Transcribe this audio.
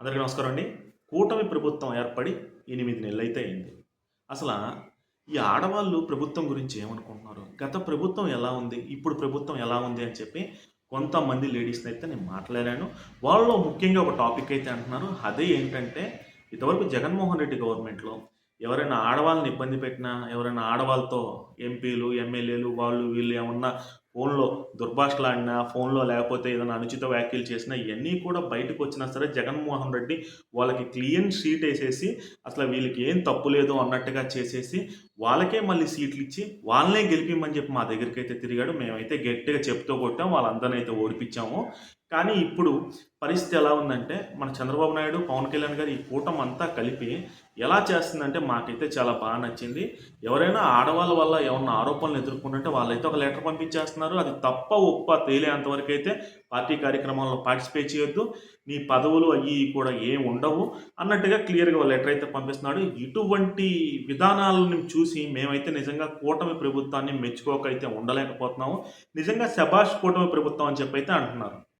అందరికీ నమస్కారం అండి. కూటమి ప్రభుత్వం ఏర్పడి ఎనిమిది నెలలు అయితే అయింది. అసలు ఈ ఆడవాళ్ళు ప్రభుత్వం గురించి ఏమనుకుంటున్నారు? గత ప్రభుత్వం ఎలా ఉంది? ఇప్పుడు ప్రభుత్వం ఎలా ఉంది అని చెప్పి కొంతమంది లేడీస్ని అయితే నేను మాట్లాడాను. వాళ్ళలో ముఖ్యంగా ఒక టాపిక్ అయితే అంటున్నారు. అదే ఏంటంటే ఇంతవరకు జగన్మోహన్ రెడ్డి గవర్నమెంట్లో ఎవరైనా ఆడవాళ్ళని ఇబ్బంది పెట్టినా ఎవరైనా ఆడవాళ్ళతో ఎంపీలు ఎమ్మెల్యేలు వాళ్ళు వీళ్ళు ఏమన్నా ఫోన్లో దుర్భాషలాడినా ఫోన్లో లేకపోతే ఏదైనా అనుచిత వ్యాఖ్యలు చేసినా ఇవన్నీ కూడా బయటకు వచ్చినా సరే జగన్మోహన్ రెడ్డి వాళ్ళకి క్లీన్ షీట్ వేసేసి అసలు వీళ్ళకి ఏం తప్పు లేదు అన్నట్టుగా చేసేసి వాళ్ళకే మళ్ళీ సీట్లు ఇచ్చి వాళ్ళనే గెలిపిమని చెప్పి మా దగ్గరికి అయితే తిరిగాడు. మేమైతే గట్టిగా చెప్తూ కొట్టాం వాళ్ళందరినీ అయితే ఓడిపించాము. కానీ ఇప్పుడు పరిస్థితి ఎలా ఉందంటే మన చంద్రబాబు నాయుడు పవన్ కళ్యాణ్ గారు ఈ కూటమి అంతా కలిపి ఎలా చేస్తుందంటే మాకైతే చాలా బాగా నచ్చింది. ఎవరైనా ఆడవాళ్ళ వల్ల ఏమన్నా ఆరోపణలు ఎదుర్కొంటుంటే వాళ్ళైతే ఒక లెటర్ పంపించేస్తున్నారు. అది తప్ప ఒప్ప తేలేంతవరకు అయితే పార్టీ కార్యక్రమాల్లో పార్టిసిపేట్ చేయొద్దు. నీ పదవులు అవి కూడా ఏం ఉండవు అన్నట్టుగా క్లియర్గా లెటర్ అయితే పంపిస్తున్నాడు. ఇటువంటి విధానాలను చూసి మేమైతే నిజంగా కూటమి ప్రభుత్వాన్ని మెచ్చుకోకైతే ఉండలేకపోతున్నాము. నిజంగా శబాష్ కూటమి ప్రభుత్వం అని చెప్పి అయితే అంటున్నారు.